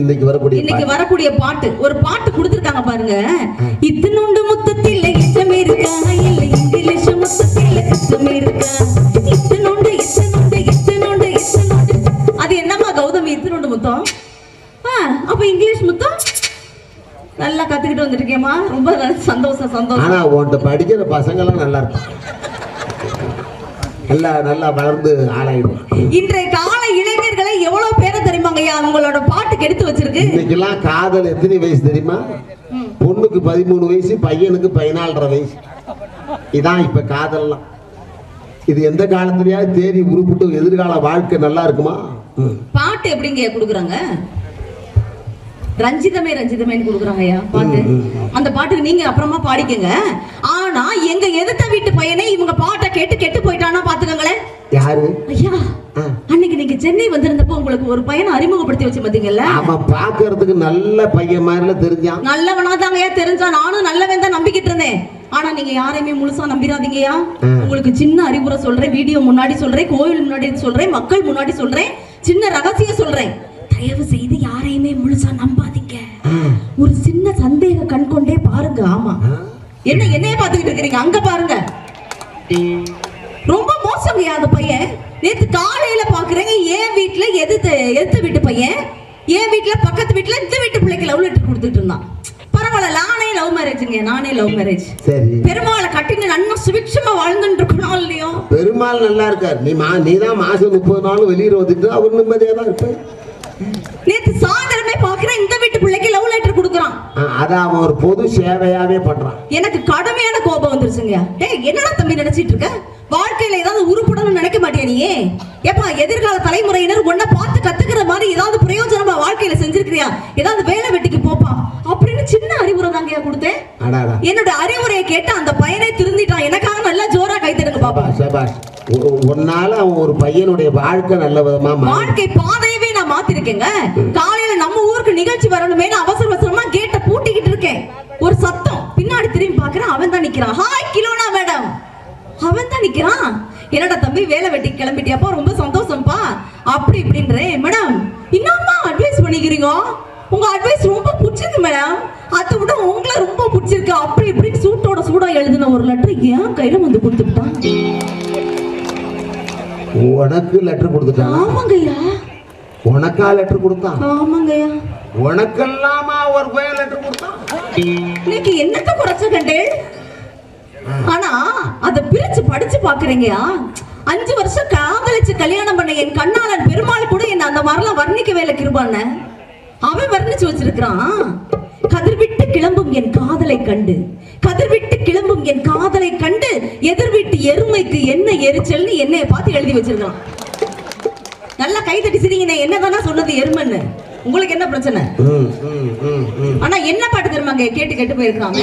இன்னைக்கு வரக்கூடிய இன்னைக்கு பாட்டு. வரக்கூடிய பாட்டு. ஒரு பாட்டு கொடுத்திருக்காங்க பாருங்க. இத்தனோண்டு முத்தத்தில் இஷ்டம் இருக்கா? இல்ல இங்கிலீஷ் முத்தத்தில் இஷ்டம் இருக்கா? இத்தனோண்டு இத்தனோண்டு இத்தனோண்டு இத்தனோண்டு. அது என்னம்மா கௌதமி இத்தனோண்டு முத்தம்? அப்ப இங்கிலீஷ் முத்தம்? நல்லா கத்துக்கிட்டு வந்திருக்கேம்மா. ரொம்ப சந்தோஷம் சந்தோஷம். ஆனா உன்கிட்ட படிக்கிற பசங்க எல்லாம் நல்லா இருக்கும் நல்லா நல்லா வளர்ந்து ஆளாயிடும் இன்றைய கால எவ்வளவு பேரை தெரியுமாங்க ஐயா? அவங்களோட பாட்டுக்கு எடுத்து வச்சிருக்கு. இன்னைக்கெல்லாம் காதல் எத்தனை வயசு தெரியுமா? பொண்ணுக்கு பதிமூணு வயசு பையனுக்கு பதினாலரை வயசு. இதான் இப்ப காதல்லாம். இது எந்த காலத்துலயாவது தேடி உருப்பிட்டு எதிர்கால வாழ்க்கை நல்லா இருக்குமா. பாட்டு எப்படிங்க கொடுக்குறாங்க? ரஞ்சிதமே ரஞ்சிதமேன்னு கொடுக்குறாங்க ஐயா பாட்டு. அந்த பாட்டுக்கு நீங்க அப்புறமா பாடிக்கங்க. ஆனா எங்க எதிர்த்த வீட்டு பையனே இவங்க பாட்டை கேட்டு கெட்டு போயிட்டானா பாத்துக்கங்களேன். யாரு? ஐயா. அன்னைக்கு நீங்க சென்னை வந்திருந்தப்போ உங்களுக்கு ஒரு பையனை அறிமுகப்படுத்தி வச்சு பாத்தீங்கல்ல அவன் பாக்குறதுக்கு நல்ல பையன் மாதிரில தெரிஞ்சான். நல்லவனா தாங்கய்யா தெரிஞ்சா நானும் நல்லவன் தான் நம்பிக்கிட்டு இருந்தேன். ஆனா நீங்க யாரையுமே முழுசா நம்பிராதீங்கய்யா. ம். உங்களுக்கு சின்ன அறிவுரை சொல்றேன் வீடியோ முன்னாடி சொல்றேன் கோவில் முன்னாடி சொல்றேன் மக்கள் முன்னாடி சொல்றேன் சின்ன ரகசியம் சொல்றேன். தயவு செய்து யாரையுமே முழுசா நம்பாதீங்க. ஒரு சின்ன சந்தேக கண் கொண்டே பாருங்க ஆமா. என்ன என்னைய பாத்துக்கிட்டு இருக்கிறீங்க? அங்க பாருங்க. ரொம்ப அந்த பையன். நேத்து காலையில பாக்குறேங்க என் வீட்டுல எதிர்த்து எதிர்த்த வீட்டு பையன். என் வீட்டுல பக்கத்து வீட்டுல இந்த வீட்டு பிள்ளைக்கு லவ் லெட்டர் கொடுத்துட்டு இருந்தான். பரவாயில்ல நானே லவ் மேரேஜுங்க நானே லவ் மேரேஜ் சரி. பெருமாளை கட்டின்னு நன்னா சுபிட்சமா வாழ்ந்துட்டு இருக்கணும் இல்லையோ பெருமாள் நல்லா இருக்கார். நீ மா நீ தான் மாசம் முப்பது நாள் வெளியில வந்துட்டு அவர் நிம்மதியா தான் சாயந்தரமே பாக்குறேன் இந்த வீட்டு பிள்ளைக்கு லவ் லெட்டர் கொடுக்குறான். அதை அவன் ஒரு பொது சேவையாவே பண்றான். எனக்கு கடுமையான கோபம் வந்துருச்சுங்க. டேய் என்னடா தம்பி நினைச்சிட்டு இருக்க? வாழ்க்கையில ஏதாவது உருப்படணும்னு நினைக்க மாட்டியா நீ ஏப்பா எதிர்கால தலைமுறையினர் உன்னை பார்த்து கத்துக்கிற மாதிரி ஏதாவது பிரயோஜனமா வாழ்க்கையில செஞ்சிருக்கிறியா? ஏதாவது வேலை வெட்டிக்கு போப்பா. அப்படின்னு சின்ன அறிவுரை தாங்கயா கொடுத்தேன். என்னோட அறிவுரையை கேட்டு அந்த பையனை திருந்திட்டான். எனக்காக நல்லா ஜோரா கைத்தடுங்க பாப்பா. சபாஷ் உன்னால அவன் ஒரு பையனுடைய வாழ்க்கை நல்ல விதமா வாழ்க்கை பாதையவே நான் மாத்திருக்கேங்க. காலையில நம்ம ஊருக்கு நிகழ்ச்சி வரணுமே நான் அவசர அவசரமா கேட்ட பூட்டிக்கிட்டு இருக்கேன். ஒரு சத்தம். பின்னாடி திரும்பி பாக்குறேன் அவன் தான் நிக்கிறான். ஹாய் கிலோனா மேடம். அவன் தான் நிக்கிறான்? என்னடா தம்பி வேலை வெட்டி கிளம்பிட்டியாப்பா? ரொம்ப சந்தோஷம்ப்பா அப்படி இப்படின்றேன் மேடம். என்னம்மா அட்வைஸ் பண்ணிக்கிறீங்க? உங்க அட்வைஸ் ரொம்ப பிடிச்சிருக்கு மேடம். அதை விட உங்களை ரொம்ப பிடிச்சிருக்கு. அப்படி இப்படின்னு சூட்டோட சூடா எழுதின ஒரு லெட்டர் ஏன் கையில வந்து கொடுத்துட்டான். உனக்கு லெட்டர் கொடுத்துட்டான்? ஆமாங்கய்யா. உனக்கா லெட்டர் கொடுத்தான்? ஆமாங்கய்யா. உனக்கெல்லாமா ஒரு பையன் லெட்டர் கொடுத்தான்? இன்னைக்கு என்னத்த குறைச்ச கண்டேன் ஆனா அத பிரிச்சு படிச்சு பாக்குறீங்கயா அஞ்சு வருஷம் காதலிச்சு கல்யாணம் பண்ண என் கண்ணாளன் பெருமாள் கூட என்ன அந்த மாதிரிலாம் வர்ணிக்கவே இல்லை கிருபான அவன் வர்ணிச்சு வச்சிருக்கிறான். கதிர்விட்டு கிளம்பும் என் காதலை கண்டு. கதிர்விட்டு கிளம்பும் என் காதலை கண்டு எதிர் வீட்டு எருமைக்கு என்ன எரிச்சல்னு என்னைய பார்த்து எழுதி வச்சிருக்கான் நல்லா கை தட்டி சிரிங்க என்னதானா சொன்னது எருமைன்னு உங்களுக்கு என்ன பிரச்சனை. ஆனா என்ன பாட்டு தெரியுமாங்க கேட்டு கேட்டு போயிருக்காங்க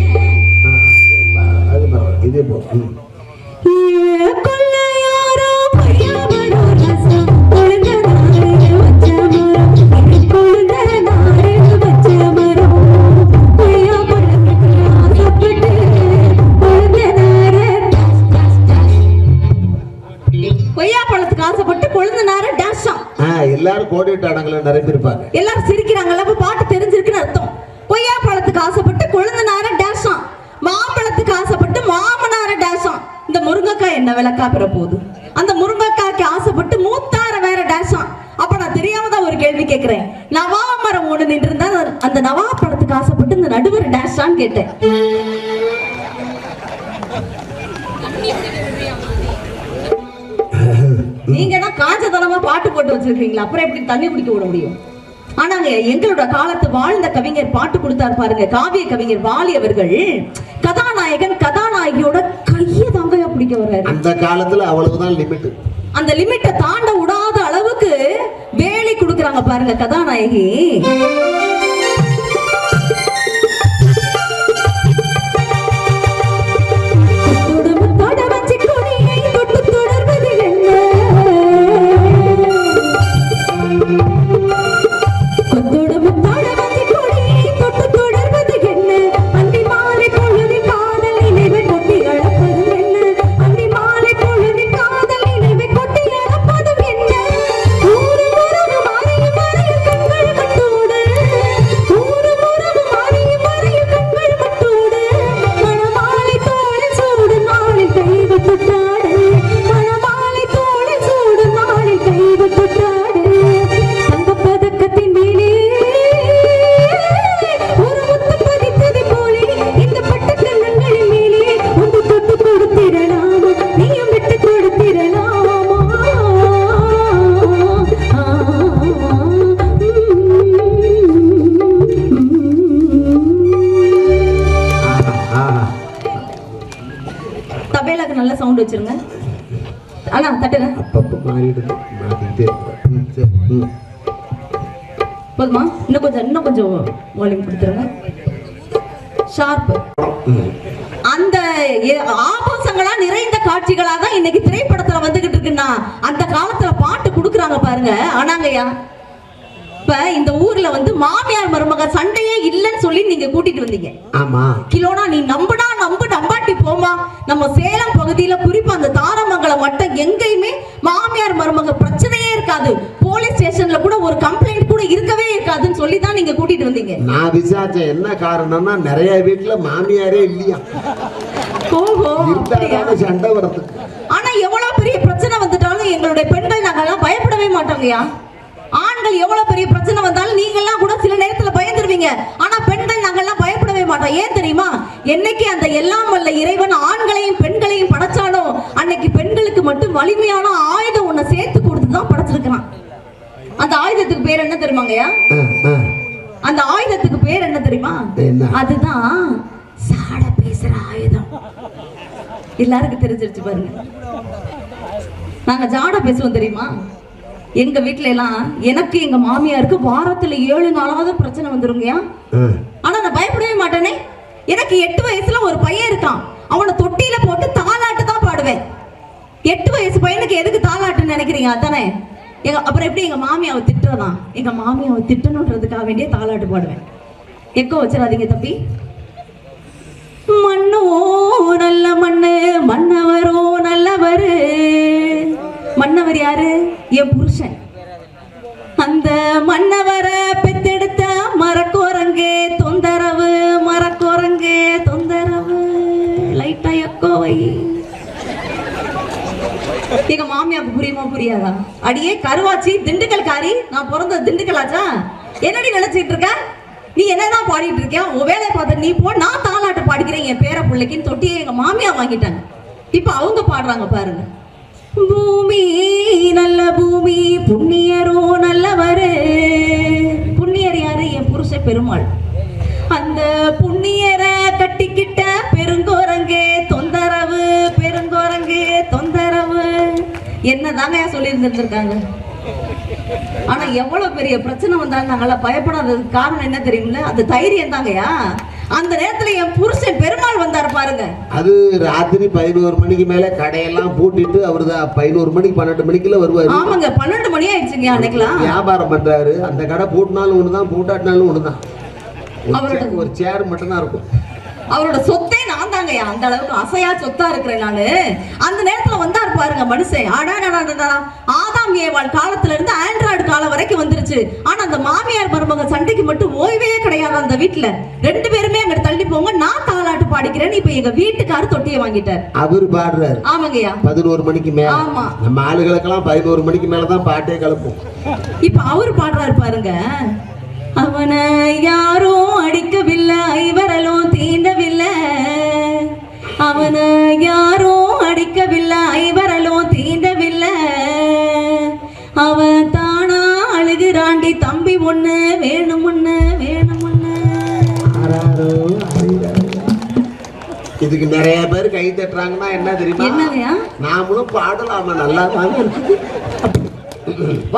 ஏன்? எல்லாரும் நிறைய பேர் இருப்பாங்க எல்லாரும் சிரிக்கிறாங்கல்ல அப்ப பாட்டு தெரிஞ்சிருக்குன்னு அர்த்தம். கொய்யா பழத்துக்கு ஆசைப்பட்டு கொழுந்தனார டேஷம். மாம்பழத்துக்கு ஆசைப்பட்டு மாமனார டேஷம். இந்த முருங்கைக்காய் என்ன விளக்கா பெற போகுது அந்த முருங்கைக்காய்க்கு ஆசைப்பட்டு மூத்தார வேற டேஷம். அப்ப நான் தெரியாம தான் ஒரு கேள்வி கேட்கிறேன் நவா மரம் ஒண்ணு நின்று இருந்தா அந்த நவா பழத்துக்கு ஆசைப்பட்டு இந்த நடுவர் டேஷான்னு கேட்டேன். நீங்க தான் காஞ்சதனமா பாட்டு போட்டு வச்சிருக்கீங்களா அப்புறம் எப்படி தண்ணி குடிக்க விட முடியும்? ஆனாங்க எங்களோட காலத்து வாழ்ந்த கவிஞர் பாட்டு கொடுத்தாரு பாருங்க காவிய கவிஞர் வாலி அவர்கள். கதாநாயகன் கதாநாயகியோட கைய தாங்கையா பிடிக்க வர்றாரு. அந்த காலத்துல அவ்வளவுதான் லிமிட் அந்த லிமிட்டை தாண்ட விடாத அளவுக்கு வேலை கொடுக்கறாங்க பாருங்க கதாநாயகி. தட்டுங்க. இருக்கிறேன் ம், சரி ம் போதுமா? இன்னும் கொஞ்சம் இன்னும் கொஞ்சம் வால்யூம் கொடுத்துருங்க. ஷார்ப் அந்த ஆபாசங்களா நிறைந்த காட்சிகளா தான் இன்னைக்கு திரைப்படத்துல வந்துகிட்டு இருக்குன்னா அந்த காலத்துல பாட்டு குடுக்குறாங்க பாருங்க. ஆனாங்கய்யா இப்ப இந்த ஊர்ல வந்து மாமியார் மருமக சண்டையே இல்லைன்னு சொல்லி நீங்க கூட்டிட்டு வந்தீங்க. ஆமா. கிலோனா நீ நம்புடா நம்பு நம்பாட்டி போமா? நம்ம சேலம் பகுதியில குறிப்பா அந்த தாரமங்கலம் மட்டும் எங்கேயுமே மாமியார் மருமக பிரச்சனையே இருக்காது. போலீஸ் ஸ்டேஷன்ல கூட ஒரு கம்ப்ளைண்ட் கூட இருக்கவே இருக்காதுன்னு சொல்லி தான் நீங்க கூட்டிட்டு வந்தீங்க. நான் விசாரிச்சேன் என்ன காரணம்னா நிறைய வீட்டுல மாமியாரே இல்லையா? ஓஹோ சண்டை வருது ஆனா எவ்வளவு பெரிய பிரச்சனை வந்துட்டாலும் எங்களுடைய பெண்கள் நாங்கெல்லாம் பயப்படவே மாட்டோங்கய்யா ஆண்கள் எவ்வளவு பெரிய பிரச்சனை வந்தாலும் நீங்கெல்லாம் கூட சில நேரத்துல பயந்துருவீங்க. ஆனா பெண்கள் நாங்கெல்லாம் பயப்படவே மாட்டோம். ஏன் என்னைக்கு அந்த எல்லாம் வல்ல இறைவன் ஆண்களையும் பெண்களையும் படைச்சானோ அன்னைக்கு பெண்களுக்கு மட்டும் வலிமையான ஆயுதம் ஒண்ணு சேர்த்து கொடுத்து தான் படைச்சிருக்கிறான். அந்த ஆயுதத்துக்கு பேர் என்ன தெரியுமாங்கய்யா. அந்த ஆயுதத்துக்கு பேர் என்ன தெரியுமா? அதுதான் சாட பேசுற ஆயுதம். எல்லாருக்கும் தெரிஞ்சிருச்சு பாருங்க. நாங்க ஜாட பேசுவோம் தெரியுமா? எங்க வீட்ல எல்லாம் எனக்கு எங்க மாமியாருக்கு வாரத்துல ஏழு நாளாவது பிரச்சனை வந்துருங்கயா. ஆனா நான் பயப்படவே மாட்டேனே. எனக்கு எட்டு வயசுல ஒரு பையன் இருக்கான். அவனை தொட்டியில போட்டு தாலாட்டு தான் பாடுவேன். எட்டு வயசு பையனுக்கு எதுக்கு தாலாட்டுன்னு நினைக்கிறீங்க? அதானே? எங்க அப்புறம் எப்படி எங்க மாமியாவை திட்டுறதான் எங்க மாமியாவை திட்டணுன்றதுக்காக வேண்டிய தாலாட்டு பாடுவேன். எக்கோ வச்சிடாதீங்க தம்பி. மண்ணோ நல்ல மண்ணு மன்னவரோ நல்லவரு. மன்னவர் யாரு? என் புருஷன். அந்த மன்னவரை பெத்தெடுத்த எங்க மாமியாருக்கு புரியுமா புரியாதா? அடியே கருவாச்சி திண்டுக்கல் காரி நான் பிறந்த திண்டுக்கலாச்சா என்னடி நினைச்சிட்டு இருக்க நீ என்னதான் பாடிட்டு இருக்கியா? உன் வேலையை பார்த்து நீ போ நான் தாளாட்டு பாடிக்கிறேன் என் பேர பிள்ளைக்குன்னு தொட்டியே எங்க மாமியா வாங்கிட்டாங்க. இப்ப அவங்க பாடுறாங்க பாருங்க. பூமி நல்ல பூமி புண்ணியரோ நல்லவரு. புண்ணியர் யாரு? என் புருஷ பெருமாள். அந்த புண்ணியரை கட்டிக்கிட்ட பெருங்கோரங்கே என்னதாங்க சொல்லி இருந்திருக்காங்க ஆனா எவ்வளவு பெரிய பிரச்சனை வந்தாலும் நாங்களாம் பயப்படாததுக்கு காரணம் என்ன தெரியுமில்ல? அது தைரியம் தாங்கயா அந்த நேரத்துல என் புருஷன் பெருமாள் வந்தாரு பாருங்க. அது ராத்திரி பதினோரு மணிக்கு மேல கடையெல்லாம் பூட்டிட்டு அவரு தான் பதினோரு மணிக்கு பன்னெண்டு மணிக்குள்ள வருவாரு. ஆமாங்க பன்னெண்டு மணி ஆயிடுச்சுங்க அன்னைக்கெல்லாம். வியாபாரம் பண்றாரு. அந்த கடை பூட்டினாலும் ஒண்ணுதான் பூட்டாட்டினாலும் ஒண்ணுதான். அவரோட- ஒரு சேர் மட்டும்தான் இருக்கும். அவரோட சொத்தே தாங்கய்யா அந்த அளவுக்கு அசையா சொத்தா இருக்கிறேன் நானு. அந்த நேரத்துல வந்தாரு பாருங்க மனுஷன் அடாடா ஆதாம் ஏவாள் காலத்துல இருந்து ஆண்ட்ராய்டு காலம் வரைக்கும் வந்துருச்சு. ஆனா அந்த மாமியார் மருமக சண்டைக்கு மட்டும் ஓய்வே கிடையாது அந்த வீட்டுல ரெண்டு பேருமே அங்க தள்ளி போங்க நான் தாலாட்டு பாடிக்கிறேன்னு இப்ப எங்க வீட்டுக்காரு தொட்டியை வாங்கிட்டார். அவரு பாடுறாரு. ஆமாங்கய்யா. பதினோரு மணிக்கு மேல. ஆமா. நம்ம ஆளுகளுக்கெல்லாம் பதினோரு மணிக்கு மேலதான் பாட்டே கலப்போம். இப்ப அவர் பாடுறாரு பாருங்க. அவனை யாரும் அடிக்கவில்லை ஐவரலும் தீண்டவில்லை. அவனை யாரும் அடிக்கவில்லை ஐவரலும் தீண்டவில்லை. அவன் தானா அழுகிறாண்டி தம்பி ஒண்ணு வேணும் ஒண்ணு வேணும் ஒண்ணு. இதுக்கு நிறைய பேர் கை தட்டுறாங்கன்னா என்ன தெரியுமா? என்னங்கய்யா? நாமளும் பாடலாமா? நல்லா தாங்க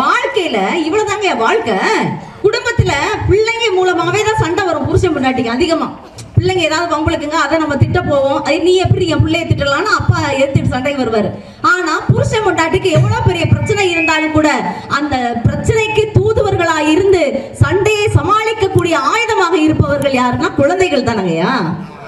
வாழ்க்கையில இவ்வளவுதாங்க வாழ்க்கை? குடும்பத்துல பிள்ளைங்க மூலமாவே தான் சண்டை வரும். புருஷன் பொண்டாட்டிக்கு அதிகமா. பிள்ளைங்க ஏதாவது வம்பளுக்குங்க அதை நம்ம திட்ட போவோம் அது நீ எப்படி என் பிள்ளைய திட்டலாம்னு அப்பா எடுத்துட்டு சண்டைக்கு வருவாரு. ஆனா புருஷன் பொண்டாட்டிக்கு எவ்வளவு பெரிய பிரச்சனை இருந்தாலும் கூட அந்த பிரச்சனைக்கு தூதுவர்களா இருந்து சண்டையை சமாளிக்கக்கூடிய ஆயுதமாக இருப்பவர்கள் யாருன்னா குழந்தைகள் தானங்கய்யா?